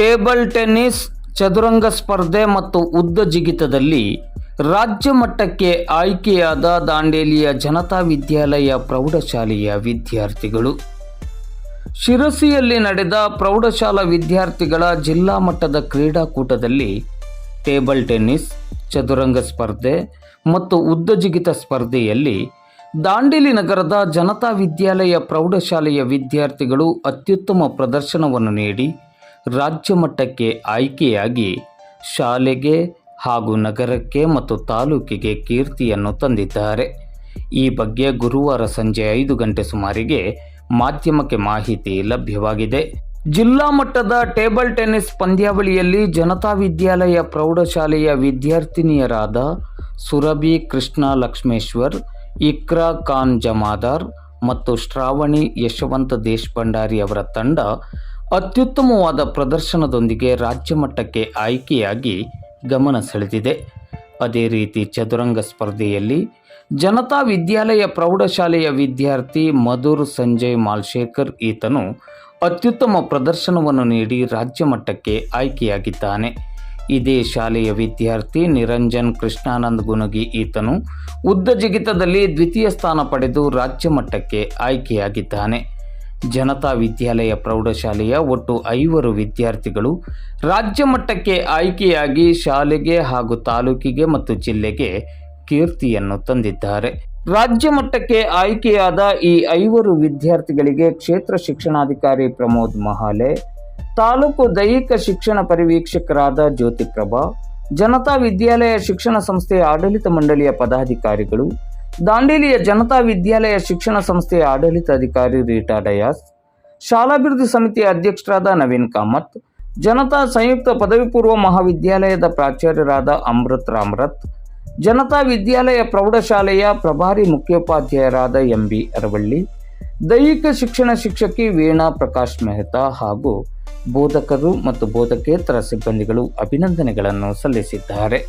Table tennis, ಚದುರಂಗ ಸ್ಪರ್ಧೆ ಮತ್ತು ಉದ್ದ ಜಿಗಿತದಲ್ಲಿ ರಾಜ್ಯ ಮಟ್ಟಕ್ಕೆ ಆಯ್ಕೆಯಾದ ದಾಂಡೇಲಿಯ ಜನತಾ ವಿದ್ಯಾಲಯ ಪ್ರೌಢಶಾಲೆಯ ವಿದ್ಯಾರ್ಥಿಗಳು. ಶಿರಸಿಯಲ್ಲಿ ನಡೆದ ಪ್ರೌಢಶಾಲಾ ವಿದ್ಯಾರ್ಥಿಗಳ ಜಿಲ್ಲಾ ಮಟ್ಟದ ಕ್ರೀಡಾಕೂಟದಲ್ಲಿ ಟೇಬಲ್ ಟೆನ್ನಿಸ್, ಚದುರಂಗ ಸ್ಪರ್ಧೆ ಮತ್ತು ಉದ್ದ ಜಿಗಿತ ಸ್ಪರ್ಧೆಯಲ್ಲಿ ದಾಂಡೇಲಿ ನಗರದ ಜನತಾ ವಿದ್ಯಾಲಯ ಪ್ರೌಢಶಾಲೆಯ ವಿದ್ಯಾರ್ಥಿಗಳು ಅತ್ಯುತ್ತಮ ಪ್ರದರ್ಶನವನ್ನು ನೀಡಿ ರಾಜ್ಯ ಮಟ್ಟಕ್ಕೆ ಆಯ್ಕೆಯಾಗಿ ಶಾಲೆಗೆ ಹಾಗೂ ನಗರಕ್ಕೆ ಮತ್ತು ತಾಲೂಕಿಗೆ ಕೀರ್ತಿಯನ್ನು ತಂದಿದ್ದಾರೆ. ಈ ಬಗ್ಗೆ ಗುರುವಾರ ಸಂಜೆ ಐದು ಗಂಟೆ ಸುಮಾರಿಗೆ ಮಾಧ್ಯಮಕ್ಕೆ ಮಾಹಿತಿ ಲಭ್ಯವಾಗಿದೆ. ಜಿಲ್ಲಾ ಮಟ್ಟದ ಟೇಬಲ್ ಟೆನ್ನಿಸ್ ಪಂದ್ಯಾವಳಿಯಲ್ಲಿ ಜನತಾ ವಿದ್ಯಾಲಯ ಪ್ರೌಢಶಾಲೆಯ ವಿದ್ಯಾರ್ಥಿನಿಯರಾದ ಸುರಭಿ ಕೃಷ್ಣ ಲಕ್ಷ್ಮೇಶ್ವರ್, ಇಕ್ರಾ ಖಾನ್ ಜಮಾದಾರ್ ಮತ್ತು ಶ್ರಾವಣಿ ಯಶವಂತ ದೇಶಭಂಡಾರಿ ಅವರ ತಂಡ ಅತ್ಯುತ್ತಮವಾದ ಪ್ರದರ್ಶನದೊಂದಿಗೆ ರಾಜ್ಯ ಮಟ್ಟಕ್ಕೆ ಆಯ್ಕೆಯಾಗಿ ಗಮನ ಸೆಳೆದಿದೆ. ಅದೇ ರೀತಿ ಚದುರಂಗ ಸ್ಪರ್ಧೆಯಲ್ಲಿ ಜನತಾ ವಿದ್ಯಾಲಯ ಪ್ರೌಢಶಾಲೆಯ ವಿದ್ಯಾರ್ಥಿ ಮಧುರ್ ಸಂಜಯ್ ಮಾಲ್ಶೇಖರ್ ಈತನು ಅತ್ಯುತ್ತಮ ಪ್ರದರ್ಶನವನ್ನು ನೀಡಿ ರಾಜ್ಯ ಮಟ್ಟಕ್ಕೆ ಆಯ್ಕೆಯಾಗಿದ್ದಾನೆ. ಇದೇ ಶಾಲೆಯ ವಿದ್ಯಾರ್ಥಿ ನಿರಂಜನ್ ಕೃಷ್ಣಾನಂದ್ ಗುನಗಿ ಈತನು ಉದ್ದ ಜಿಗಿತದಲ್ಲಿ ದ್ವಿತೀಯ ಸ್ಥಾನ ಪಡೆದು ರಾಜ್ಯ ಮಟ್ಟಕ್ಕೆ ಆಯ್ಕೆಯಾಗಿದ್ದಾನೆ. ಜನತಾ ವಿದ್ಯಾಲಯ ಪ್ರೌಢಶಾಲೆಯ ಒಟ್ಟು ಐವರು ವಿದ್ಯಾರ್ಥಿಗಳು ರಾಜ್ಯ ಮಟ್ಟಕ್ಕೆ ಆಯ್ಕೆಯಾಗಿ ಶಾಲೆಗೆ ಹಾಗೂ ತಾಲೂಕಿಗೆ ಮತ್ತು ಜಿಲ್ಲೆಗೆ ಕೀರ್ತಿಯನ್ನು ತಂದಿದ್ದಾರೆ. ರಾಜ್ಯ ಮಟ್ಟಕ್ಕೆ ಆಯ್ಕೆಯಾದ ಈ ಐವರು ವಿದ್ಯಾರ್ಥಿಗಳಿಗೆ ಕ್ಷೇತ್ರ ಶಿಕ್ಷಣಾಧಿಕಾರಿ ಪ್ರಮೋದ್ ಮಹಾಲೆ, ತಾಲೂಕು ದೈಹಿಕ ಶಿಕ್ಷಣ ಪರಿವೀಕ್ಷಕರಾದ ಜ್ಯೋತಿಪ್ರಭಾ, ಜನತಾ ವಿದ್ಯಾಲಯ ಶಿಕ್ಷಣ ಸಂಸ್ಥೆಯ ಆಡಳಿತ ಮಂಡಳಿಯ ಪದಾಧಿಕಾರಿಗಳು ದಾಂಡೇಲಿಯ ಜನತಾ ವಿದ್ಯಾಲಯ ಶಿಕ್ಷಣ ಸಂಸ್ಥೆಯ ಆಡಳಿತಾಧಿಕಾರಿ ರೀಟಾ ಡಯಾಸ್, ಶಾಲಾಭಿವೃದ್ಧಿ ಸಮಿತಿಯ ಅಧ್ಯಕ್ಷರಾದ ನವೀನ್ ಕಾಮತ್, ಜನತಾ ಸಂಯುಕ್ತ ಪದವಿ ಪೂರ್ವ ಮಹಾವಿದ್ಯಾಲಯದ ಪ್ರಾಚಾರ್ಯರಾದ ಅಮೃತ್ ರಾಮರಥ್, ಜನತಾ ವಿದ್ಯಾಲಯ ಪ್ರೌಢಶಾಲೆಯ ಪ್ರಭಾರಿ ಮುಖ್ಯೋಪಾಧ್ಯಾಯರಾದ ಎಂ ಬಿ ಅರವಳ್ಳಿ, ದೈಹಿಕ ಶಿಕ್ಷಣ ಶಿಕ್ಷಕಿ ವೀಣಾ ಪ್ರಕಾಶ್ ಮೆಹ್ತಾ ಹಾಗೂ ಬೋಧಕರು ಮತ್ತು ಬೋಧಕೇತರ ಸಿಬ್ಬಂದಿಗಳು ಅಭಿನಂದನೆಗಳನ್ನು ಸಲ್ಲಿಸಿದ್ದಾರೆ.